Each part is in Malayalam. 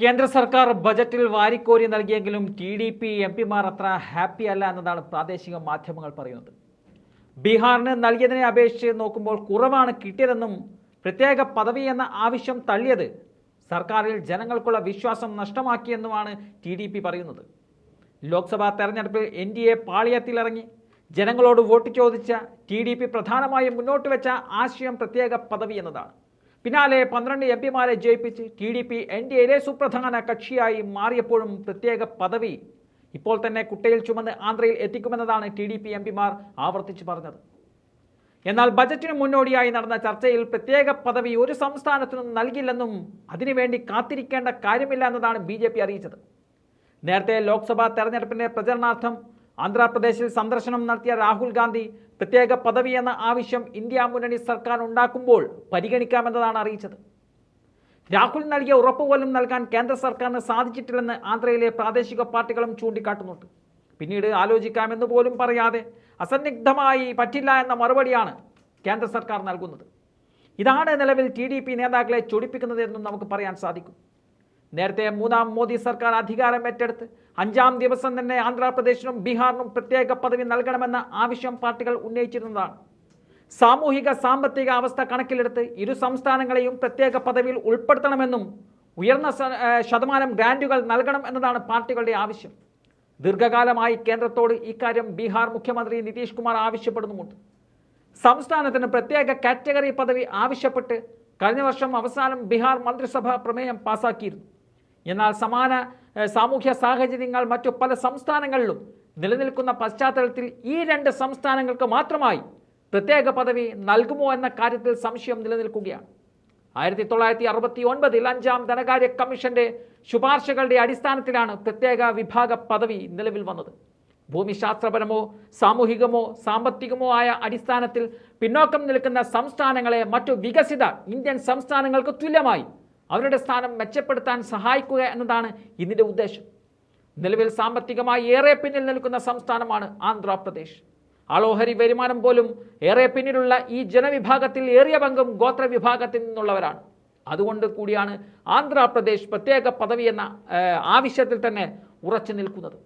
കേന്ദ്ര സർക്കാർ ബജറ്റിൽ വാരിക്കോരി നൽകിയെങ്കിലും ടി ഡി പി എം പിമാർ അത്ര ഹാപ്പി അല്ല എന്നതാണ് പ്രാദേശിക മാധ്യമങ്ങൾ പറയുന്നത്. ബീഹാറിന് നൽകിയതിനെ അപേക്ഷിച്ച് നോക്കുമ്പോൾ കുറവാണ് കിട്ടിയതെന്നും പ്രത്യേക പദവി എന്ന ആവശ്യം തള്ളിയത് സർക്കാരിൽ ജനങ്ങൾക്കുള്ള വിശ്വാസം നഷ്ടമാക്കിയെന്നുമാണ് ടി ഡി പി പറയുന്നത്. ലോക്സഭാ തെരഞ്ഞെടുപ്പിൽ എൻ ഡി എ പാളിയത്തിലിറങ്ങി ജനങ്ങളോട് വോട്ട് ചോദിച്ച ടി ഡി പി പ്രധാനമായും മുന്നോട്ട് വെച്ച ആശയം പ്രത്യേക പദവി എന്നതാണ്. പിന്നാലെ പന്ത്രണ്ട് എം പിമാരെ ജയിപ്പിച്ച് T D P N D എയിലെ സുപ്രധാന കക്ഷിയായി മാറിയപ്പോഴും പ്രത്യേക പദവി ഇപ്പോൾ തന്നെ കുട്ടയിൽ ചുമന്ന് ആന്ധ്രയിൽ എത്തിക്കുമെന്നതാണ് ടി ഡി പി എം പിമാർ ആവർത്തിച്ചു പറഞ്ഞത്. എന്നാൽ ബജറ്റിന് മുന്നോടിയായി നടന്ന ചർച്ചയിൽ പ്രത്യേക പദവി ഒരു സംസ്ഥാനത്തിനും നൽകില്ലെന്നും അതിനുവേണ്ടി കാത്തിരിക്കേണ്ട കാര്യമില്ല എന്നതാണ് ബി അറിയിച്ചത്. നേരത്തെ ലോക്സഭാ തെരഞ്ഞെടുപ്പിന്റെ പ്രചരണാർത്ഥം ആന്ധ്രാപ്രദേശിൽ സന്ദർശനം നടത്തിയ രാഹുൽ ഗാന്ധി പ്രത്യേക പദവി എന്ന ആവശ്യം ഇന്ത്യ മുന്നണി സർക്കാർ ഉണ്ടാക്കുമ്പോൾ പരിഗണിക്കാമെന്നതാണ് അറിയിച്ചത്. രാഹുൽ നൽകിയ ഉറപ്പ് പോലും നൽകാൻ കേന്ദ്ര സർക്കാരിന് സാധിച്ചിട്ടില്ലെന്ന് ആന്ധ്രയിലെ പ്രാദേശിക പാർട്ടികളും ചൂണ്ടിക്കാട്ടുന്നുണ്ട്. പിന്നീട് ആലോചിക്കാമെന്ന് പോലും പറയാതെ അസന്നിഗ്ധമായി പറ്റില്ല എന്ന മറുപടിയാണ് കേന്ദ്ര സർക്കാർ നൽകുന്നത്. ഇതാണ് നിലവിൽ ടി നേതാക്കളെ ചൊടിപ്പിക്കുന്നതെന്നും നമുക്ക് പറയാൻ സാധിക്കും. നേരത്തെ മൂന്നാം മോദി സർക്കാർ അധികാരം ഏറ്റെടുത്ത് അഞ്ചാം ദിവസം തന്നെ ആന്ധ്രാപ്രദേശിനും ബീഹാറിനും പ്രത്യേക പദവി നൽകണമെന്ന ആവശ്യം പാർട്ടികൾ ഉന്നയിച്ചിരുന്നതാണ്. സാമൂഹിക സാമ്പത്തിക അവസ്ഥ കണക്കിലെടുത്ത് ഇരു സംസ്ഥാനങ്ങളെയും പ്രത്യേക പദവിയിൽ ഉൾപ്പെടുത്തണമെന്നും ഉയർന്ന ശതമാനം ഗ്രാന്റുകൾ നൽകണം എന്നതാണ് പാർട്ടികളുടെ ആവശ്യം. ദീർഘകാലമായി കേന്ദ്രത്തോട് ഇക്കാര്യം ബീഹാർ മുഖ്യമന്ത്രി നിതീഷ് കുമാർ ആവശ്യപ്പെടുന്നുമുണ്ട്. സംസ്ഥാനത്തിന് പ്രത്യേക കാറ്റഗറി പദവി ആവശ്യപ്പെട്ട് കഴിഞ്ഞ വർഷം അവസാനം ബീഹാർ മന്ത്രിസഭ പ്രമേയം പാസാക്കിയിരുന്നു. എന്നാൽ സമാന സാമൂഹ്യ സാഹചര്യങ്ങൾ മറ്റു പല സംസ്ഥാനങ്ങളിലും നിലനിൽക്കുന്ന പശ്ചാത്തലത്തിൽ ഈ രണ്ട് സംസ്ഥാനങ്ങൾക്ക് മാത്രമായി പ്രത്യേക പദവി നൽകുമോ എന്ന കാര്യത്തിൽ സംശയം നിലനിൽക്കുകയാണ്. ആയിരത്തി തൊള്ളായിരത്തി അറുപത്തി ഒൻപതിൽ അഞ്ചാം ധനകാര്യ കമ്മീഷന്റെ ശുപാർശകളുടെ അടിസ്ഥാനത്തിലാണ് പ്രത്യേക വിഭാഗ പദവി നിലവിൽ വന്നത്. ഭൂമിശാസ്ത്രപരമോ സാമൂഹികമോ സാമ്പത്തികമോ ആയ അടിസ്ഥാനത്തിൽ പിന്നോക്കം നിൽക്കുന്ന സംസ്ഥാനങ്ങളെ മറ്റു വികസിത ഇന്ത്യൻ സംസ്ഥാനങ്ങൾക്ക് തുല്യമായി അവരുടെ സ്ഥാനം മെച്ചപ്പെടുത്താൻ സഹായിക്കുക എന്നതാണ് ഇതിന്റെ ഉദ്ദേശം. നിലവിൽ സാമ്പത്തികമായി ഏറെ പിന്നിൽ നിൽക്കുന്ന സംസ്ഥാനമാണ് ആന്ധ്രാപ്രദേശ്. ആളോഹരി വരുമാനം പോലും ഏറെ പിന്നിലുള്ള ഈ ജനവിഭാഗത്തിൽ ഏറിയ പങ്കും ഗോത്ര വിഭാഗത്തിൽ നിന്നുള്ളവരാണ്. അതുകൊണ്ട് കൂടിയാണ് ആന്ധ്രാപ്രദേശ് പ്രത്യേക പദവി എന്ന ആവശ്യത്തിൽ തന്നെ ഉറച്ചു നിൽക്കുന്നത്.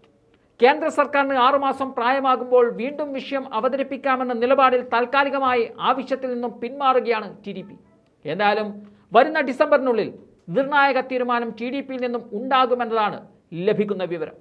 കേന്ദ്ര സർക്കാരിന് ആറുമാസം പ്രായമാകുമ്പോൾ വീണ്ടും വിഷയം അവതരിപ്പിക്കാമെന്ന നിലപാടിൽ താൽക്കാലികമായി ആവശ്യത്തിൽ നിന്നും പിന്മാറുകയാണ് ടി എന്തായാലും വരുന്ന ഡിസംബറിനുള്ളിൽ നിർണായക തീരുമാനം ടി ഡി പിയിൽ നിന്നും ഉണ്ടാകുമെന്നതാണ് ലഭിക്കുന്ന വിവരം.